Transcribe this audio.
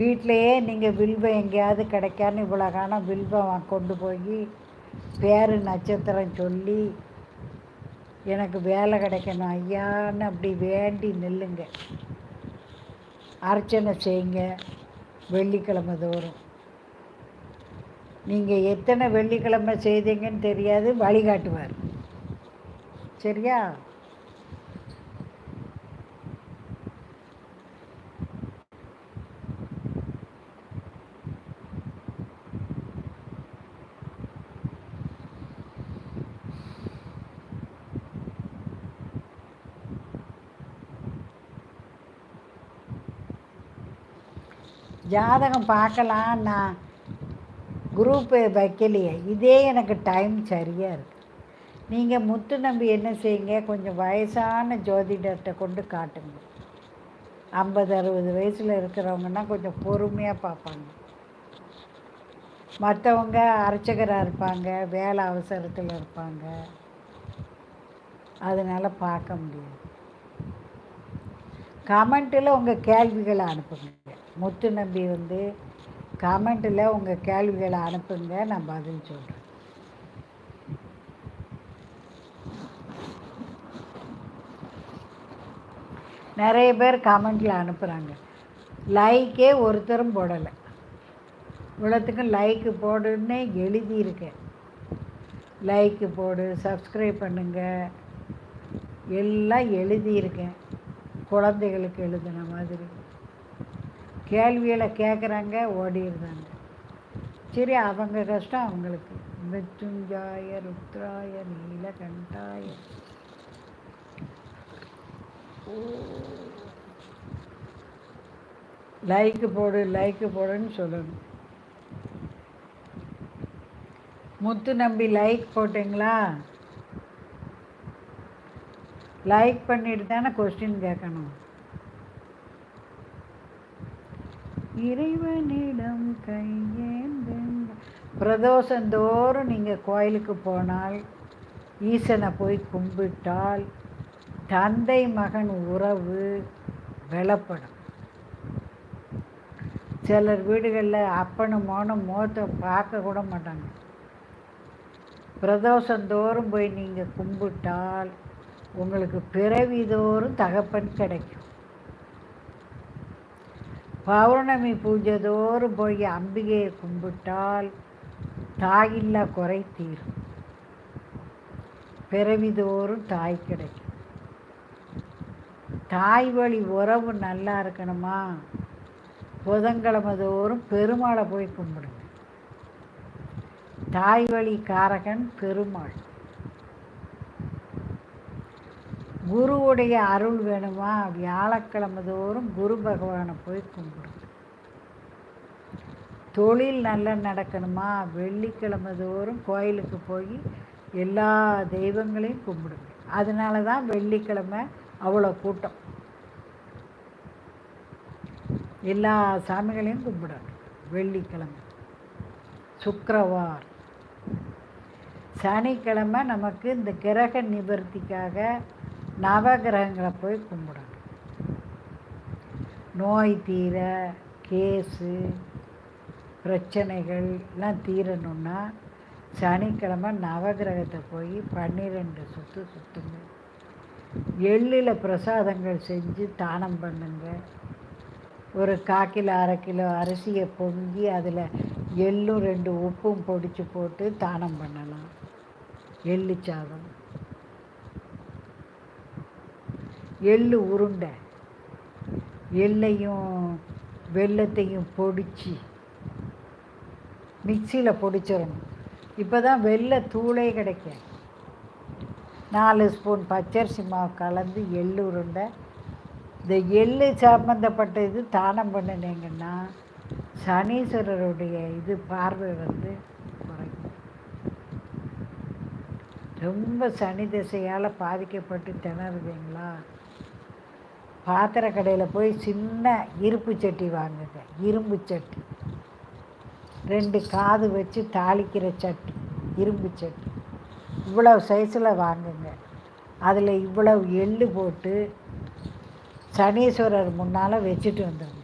வீட்டிலையே நீங்கள் வில்வம் எங்கேயாவது கிடைக்கான்னு இவ்வளோ காலம் வில்வம் கொண்டு போய் பேர் நட்சத்திரம் சொல்லி எனக்கு வேலை கிடைக்கணும். ஐயான்னு அப்படி வேண்டி நில்லுங்க. அர்ச்சனை செய்யுங்க. வெள்ளிக்கிழமை தோறும். நீங்கள் எத்தனை வெள்ளிக்கிழமை செய்தீங்கன்னு தெரியாது வழிகாட்டுவார். சரியா? ஜாதகம் பார்க்கலாம் நான் குரூப்பு வைக்கலையே. இதே எனக்கு டைம் சரியாக இருக்குது நீங்கள் முத்து நம்பி என்ன செய்யுங்க? கொஞ்சம் வயசான ஜோதிடர்கிட்ட கொண்டு காட்டுங்க. ஐம்பது அறுபது வயசில் இருக்கிறவங்கன்னா கொஞ்சம் பொறுமையாக பார்ப்பாங்க. மற்றவங்க அர்ச்சகராக இருப்பாங்க வேலை அவசரத்தில் இருப்பாங்க. அதனால் பார்க்க முடியாது. கமெண்ட்டில் உங்கள் கேள்விகளை அனுப்புங்க. முத்து நம்பி வந்து கமெண்ட்டில் உங்கள் கேள்விகளை அனுப்புங்க நான் பதில் சொல்கிறேன் நிறைய பேர் கமெண்டில் அனுப்புகிறாங்க லைக்கே ஒருத்தரும் போடலை. இவ்வளோத்துக்கும் லைக்கு போடுன்னு எழுதியிருக்கேன். லைக்கு போடு சப்ஸ்கிரைப் பண்ணுங்கள் எல்லாம் எழுதியிருக்கேன். குழந்தைகளுக்கு எழுதின மாதிரி. கேள்விகளை கேட்குறாங்க ஓடிடுறாங்க. சரி அவங்க கஷ்டம் அவங்களுக்கு. மிருத்யுஞ்சாய ருத்ராய நீலகண்டாய. லைக்கு போடு லைக்கு போடுன்னு சொல்லணும். முத்து நம்பி லைக் போட்டிங்களா? லைக் பண்ணிட்டு தானே கொஸ்டின் கேட்கணும். இறைவனிடம் கையேந்த பிரதோஷந்தோறும் நீங்கள் கோயிலுக்கு போனால் ஈசனை போய் கும்பிட்டால் தந்தை மகன் உறவு வெளப்படும் சிலர் வீடுகளில் அப்பனும் மோனும் முகத்தை பார்க்க கூட மாட்டாங்க. பிரதோஷந்தோறும் போய் நீங்கள் கும்பிட்டால் உங்களுக்கு பிறவிதோறும் தகப்பன் கிடைக்கும். பௌர்ணமி பூஜை தோறும் போய் அம்பிகையை கும்பிட்டால் தாயில்லா குறை தீரும். பிறவிதோறும் தாய் கிடைக்கும். தாய் வழி உறவு நல்லா இருக்கணுமா? புதன்கிழமை தோறும் பெருமாளை போய் கும்பிடுங்க. தாய் வழி காரகன் பெருமாள். குருவுடைய அருள் வேணுமா? வியாழக்கிழமை தோறும் குரு பகவானை போய் கும்பிடுங்க தொழில் நல்லா நடக்கணுமா? வெள்ளிக்கிழமை தோறும் கோயிலுக்கு போய் எல்லா தெய்வங்களையும் கும்பிடுங்க. அதனால தான் வெள்ளிக்கிழமை அவ்வளோ கூட்டம். எல்லா சாமிகளையும் கும்பிடணும். வெள்ளிக்கிழமை சுக்கரவார். சனிக்கிழமை நமக்கு இந்த கிரக நிவர்த்திக்காக நவகிரகங்களை போய் கும்பிடணும். நோய் தீர கேஸு பிரச்சனைகள் எல்லாம் தீரணுன்னா சனிக்கிழமை நவகிரகத்தை போய் பன்னிரெண்டு சுற்று சுற்றுங்க எள்ளில் பிரசாதங்கள் செஞ்சு தானம் பண்ணுங்க. ஒரு கால் கிலோ அரை கிலோ அரிசியை பொங்கி அதில் எள்ளும் ரெண்டு உப்பும் பொடிச்சு போட்டு தானம் பண்ணலாம். எள்ளு சாதம். எள்ளு உருண்டை. எள்ளையும் வெள்ளத்தையும் பொடிச்சு மிக்சியில் பொடிச்சிடணும். இப்போ தான் வெள்ளை தூளே கிடைக்கும் நாலு ஸ்பூன் பச்சரிசி மாவு கலந்து எள்ளு உருண்டை. இந்த எள்ளு சம்மந்தப்பட்ட இது தானம் பண்ணினீங்கன்னா சனீஸ்வரருடைய இது பார்வை வந்து குறைக்கும் ரொம்ப சனி திசையால் பாதிக்கப்பட்டு திணறுவீங்களா? பாத்திர கடையில் போய் சின்ன இருப்பு சட்டி வாங்குங்க. இரும்பு சட்டி. ரெண்டு காது வச்சு தாளிக்கிற சட்டி இரும்பு சட்டி. இவ்வளவு சைஸில் வாங்குங்க. அதில் இவ்வளவு எள்ளு போட்டு சனீஸ்வரர் முன்னால் வச்சுட்டு வந்துடுங்க